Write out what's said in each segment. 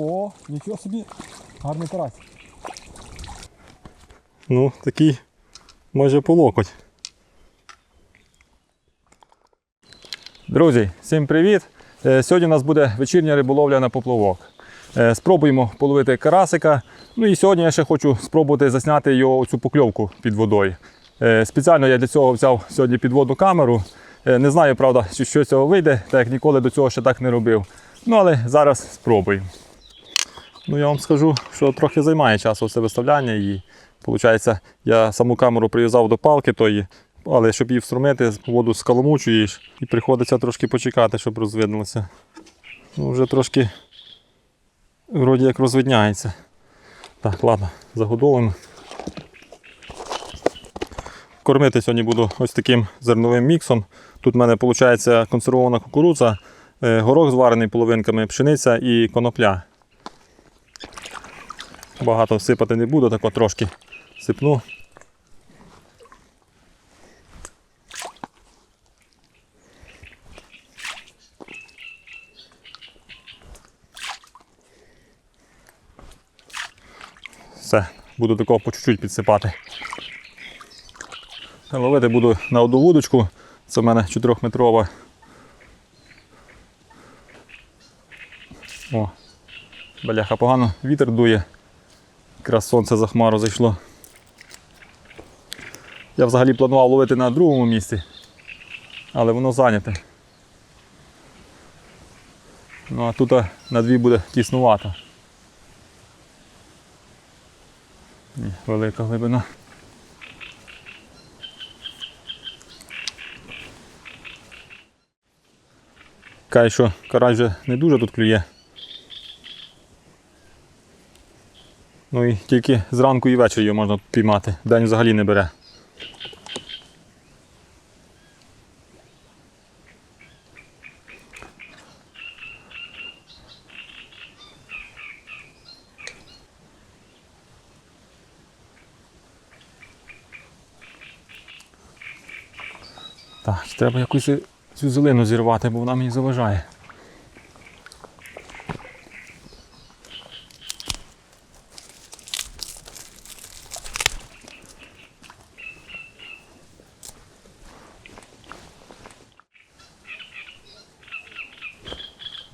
О, нічого собі. Гарний карась. Ну, такий майже по локоть. Друзі, всім привіт! Е, Сьогодні у нас буде вечірня риболовля на поплавок. Е, Спробуємо половити карасика. Ну і сьогодні я ще хочу спробувати засняти його цю покльовку під водою. Е, Спеціально я для цього взяв сьогодні підводну камеру. Не знаю, правда, чи що з цього вийде, так як ніколи до цього ще так не робив. Ну але зараз спробую. Ну я вам скажу, що трохи займає часу це виставляння і виходить, я саму камеру прив'язав до палки тої, але щоб її встромити, воду скаламучуєш і приходиться трошки почекати, щоб розвиднулося. Ну, вже трошки вроді як розвидняється. Так, ладно, загодовуємо. Кормити сьогодні буду ось таким зерновим міксом. Тут в мене виходить консервована кукурудза, е, горох зварений половинками, пшениця і конопля. Багато всипати не буду, так от трошки сипну. Все, буду такого по чуть-чуть підсипати. Ловити буду на одну вудочку. Це в мене 4-метрова. О, бляха, погано вітер дує. Якраз сонце за хмару зайшло. Я взагалі планував ловити на другому місці, але воно зайняте. Ну а тут на дві буде тіснувато. Велика глибина. Каже, що карась вже не дуже тут клює. Ну і тільки зранку і ввечері його можна піймати. День взагалі не бере. Так, треба якусь цю зелену зірвати, бо вона мені заважає.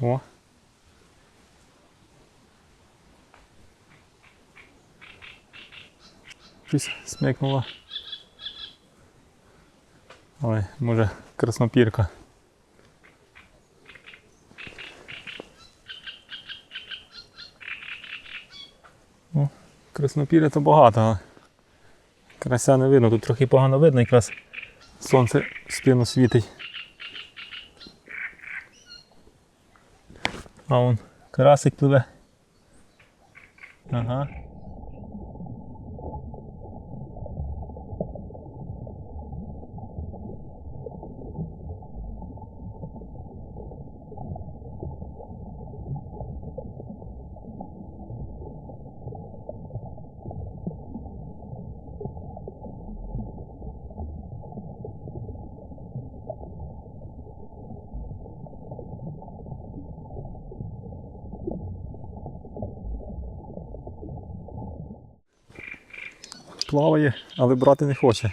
О. Щось смикнуло. Ой, може краснопірка. О, краснопіря то багато, але крася не видно, тут трохи погано видно, якраз сонце в спину світить. А вон карасик пливе. Ага. Плаває, але брати не хоче.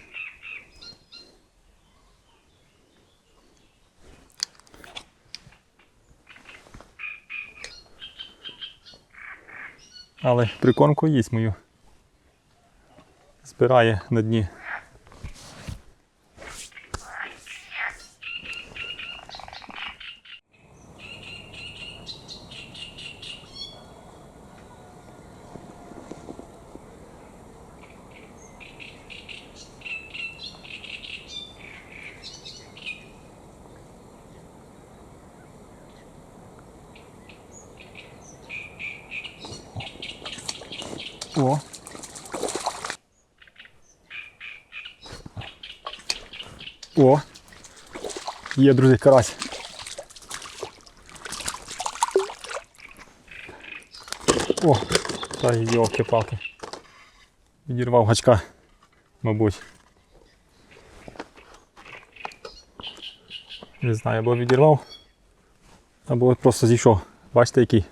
Але прикормку їсть мою. Збирає на дні. О. О. Є, друзі, карась. О, та йолки-палки. Відірвав гачка, мабуть. Не знаю, або відірвав, або просто зійшов. Бачите який?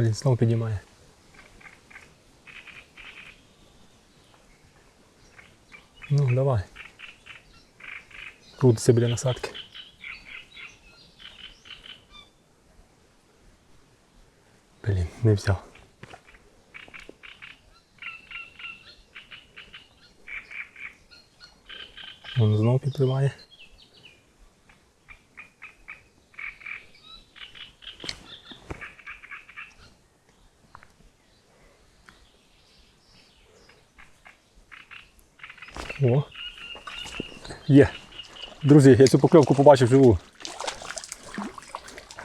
Блін, знову підіймає. Ну, давай. Крутиться біля насадки. Блін, не взяв. Вон знову підпливає. О. Є. Друзі, я цю покльовку побачив живу.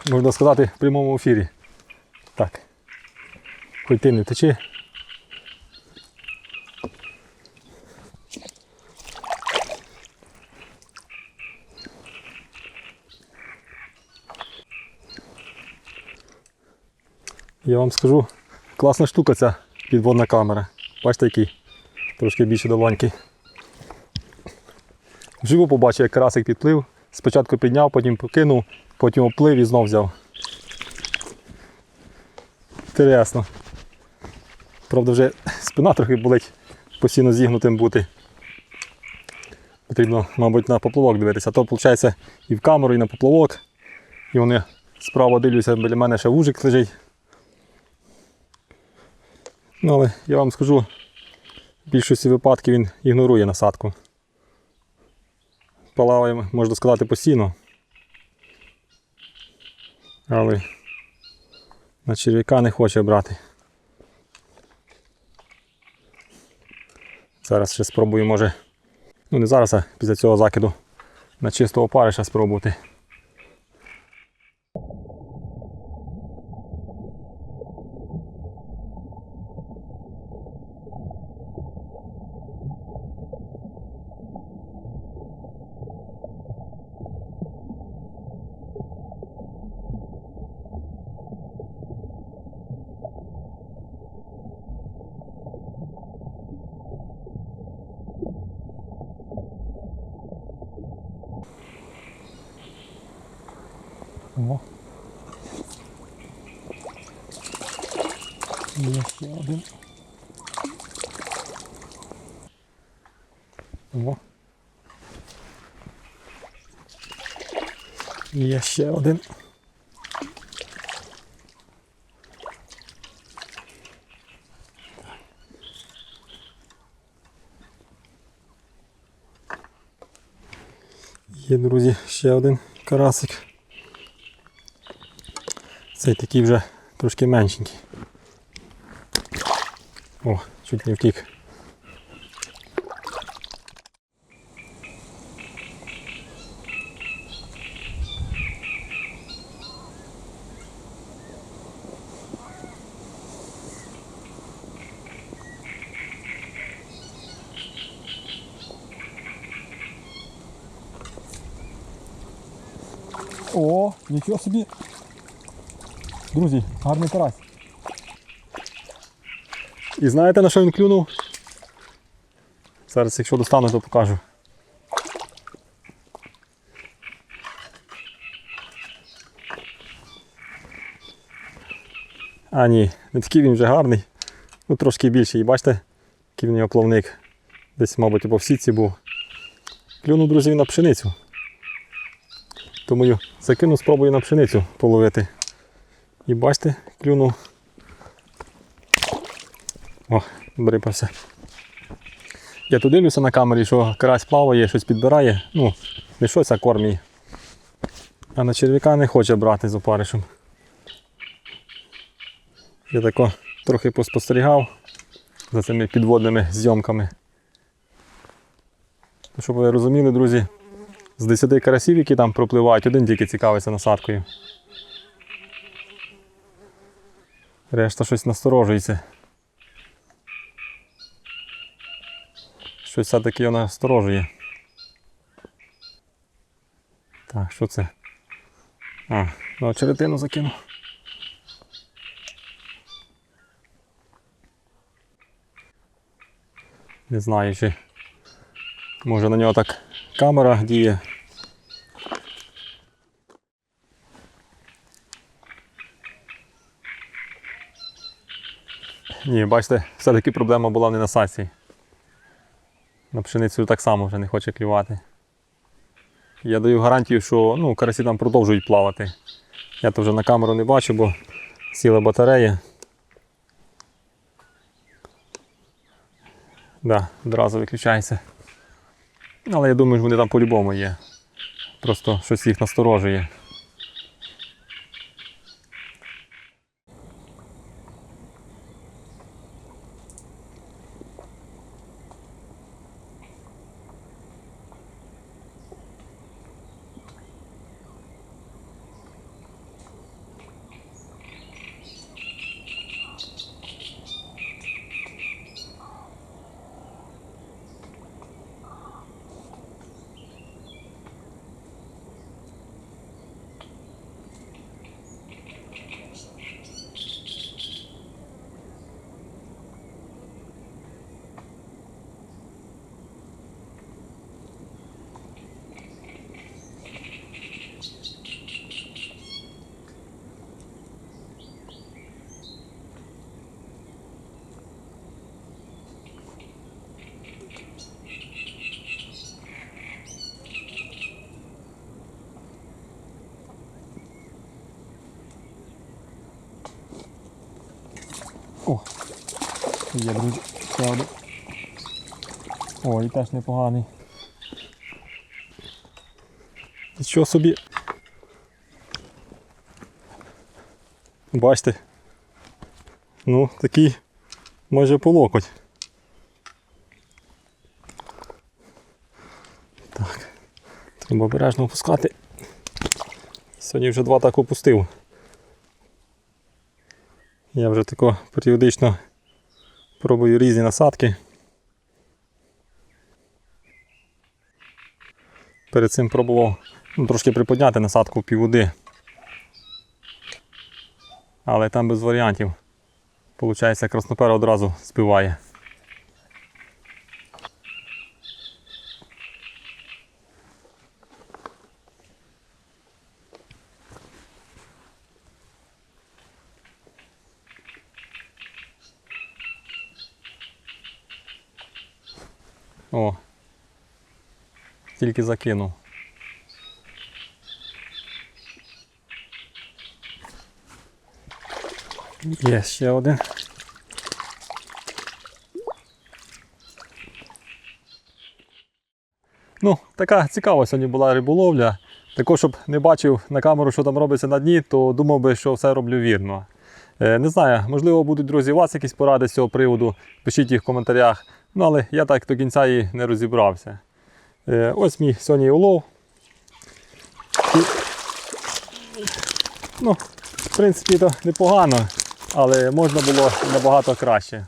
Можна сказати, в прямому ефірі. Так. Хоч ти не течи. Я вам скажу, класна штука ця підводна камера. Бачите, який? Трошки більше долоньки. Вживу побачив, як карасик підплив. Спочатку підняв, потім покинув, потім оплив і знов взяв. Інтересно. Правда, вже спина трохи болить, постійно зігнутим бути. Потрібно, мабуть, на поплавок дивитися. То, виходить, і в камеру, і на поплавок. І вони справа дивлюся, біля мене ще вужик лежить. Ну, але я вам скажу, в більшості випадків він ігнорує насадку. Плаває, можна сказати, постійно. Але на черв'яка не хоче брати. Зараз ще спробую, може. Ну не зараз, а після цього закиду на чистого опариша спробувати. О. Є ще один. О. Є ще один. Є, друзі, ще один карасик. Цей такий вже трошки меншенький. О, чуть не втік. О, нічого собі. Друзі, гарний карась. І знаєте на що він клюнув? Зараз, якщо достану, то покажу. А ні, не такий він вже гарний. Ну трошки більший. Бачите, який в нього плавник. Десь, мабуть, по сітці був. Клюнув, друзі, він на пшеницю. Тому закину, спробую на пшеницю половити. І бачите, клюнув. О, брипався. Я тут дивлюся на камері, що карась плаває, щось підбирає. Ну, не щось, а корм. А на черв'яка не хоче брати з опаришем. Я тако трохи поспостерігав за цими підводними зйомками. Щоб ви розуміли, друзі, з 10 карасів, які там пропливають, один тільки цікавиться насадкою. Решта щось насторожується. Щось все-таки його насторожує. Так, що це? А, ну очеретину закинув. Не знаю, чи може на нього так камера діє. Ні, бачите, все-таки проблема була не на саці. На пшеницю так само вже не хоче клювати. Я даю гарантію, що ну, карасі там продовжують плавати. Я то вже на камеру не бачу, бо сіла батарея. Да, одразу виключається. Але я думаю, що вони там по-любому є. Просто щось їх насторожує. О! Є, друзі, ще один. Ой, теж непоганий. Що собі? Бачите? Ну, такий майже по локоть. Так. Треба обережно опускати. Сьогодні вже два так опустив. Я вже тако періодично пробую різні насадки. Перед цим пробував ну, трошки приподняти насадку в півводи. Але там без варіантів. Получається, краснопера одразу збиває. О. Тільки закинув. Є ще один. Ну, така цікава сьогодні була риболовля. Також, щоб не бачив на камеру, що там робиться на дні, то думав би, що все роблю вірно. Е, Не знаю, можливо, будуть друзі, у вас якісь поради з цього приводу. Пишіть їх в коментарях. Ну, але я так до кінця і не розібрався. Е, Ось мій сьогодні улов. І, ну, в принципі, то непогано, але можна було набагато краще.